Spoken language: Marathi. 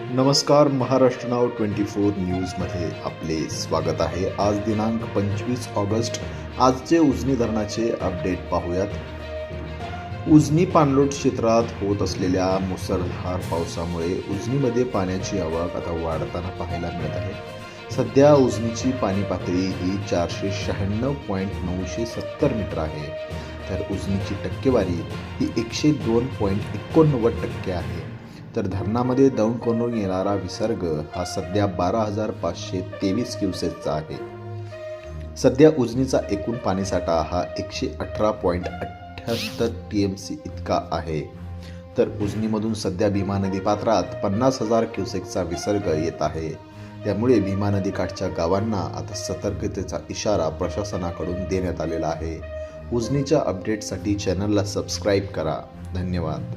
नमस्कार महाराष्ट्र नाव ट्वेंटी फोर न्यूजमध्ये आपले स्वागत आहे. आज दिनांक पंचवीस ऑगस्ट. आजचे उजनी धरणाचे अपडेट पाहूयात. उजनी पाणलोट क्षेत्रात होत असलेल्या मुसळधार पावसामुळे उजनीमध्ये पाण्याची आवक आता वाढताना पाहायला मिळत आहे. सध्या उजनीची पाणी पातळी ही चारशे शहाण्णव पॉईंट नऊशे सत्तर मीटर आहे. तर उजनीची टक्केवारी ही एकशे दोन पॉईंट एकोणनव्वद टक्के आहे. तर धरणामध्ये दौंड करून येणारा विसर्ग हा सध्या बारा हजार पाचशे तेवीस क्युसेसचा आहे. सध्या उजनीचा एकूण पाणीसाठा हा एकशे अठरा पॉईंट अठ्ठ्याहत्तर टी एम सी इतका आहे. तर उजनीमधून सध्या भीमा नदी पात्रात पन्नास हजार क्युसेकचा विसर्ग येत आहे. त्यामुळे भीमा नदीकाठच्या गावांना आता सतर्कतेचा इशारा प्रशासनाकडून देण्यात आलेला आहे. उजनीच्या अपडेटसाठी चॅनलला सबस्क्राईब करा. धन्यवाद.